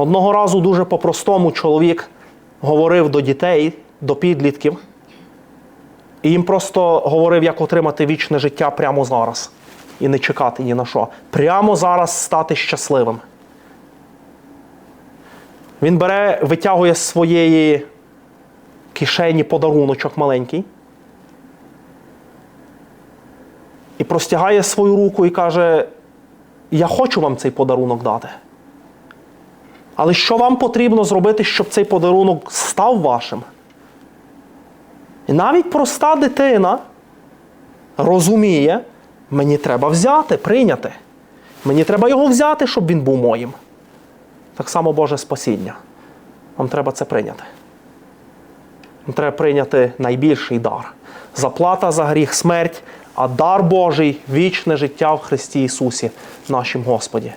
Одного разу дуже по-простому чоловік говорив до дітей, до підлітків, і їм просто говорив, як отримати вічне життя прямо зараз. І не чекати ні на що. Прямо зараз стати щасливим. Він бере, витягує з своєї кишені подаруночок маленький. І простягає свою руку і каже: Я хочу вам цей подарунок дати. Але що вам потрібно зробити, щоб цей подарунок став вашим? І навіть проста дитина розуміє, мені треба взяти, прийняти. Мені треба його взяти, щоб він був моїм. Так само Боже спасіння. Вам треба це прийняти. Вам треба прийняти найбільший дар. Заплата за гріх смерть, а дар Божий вічне життя в Христі Ісусі, нашим Господі.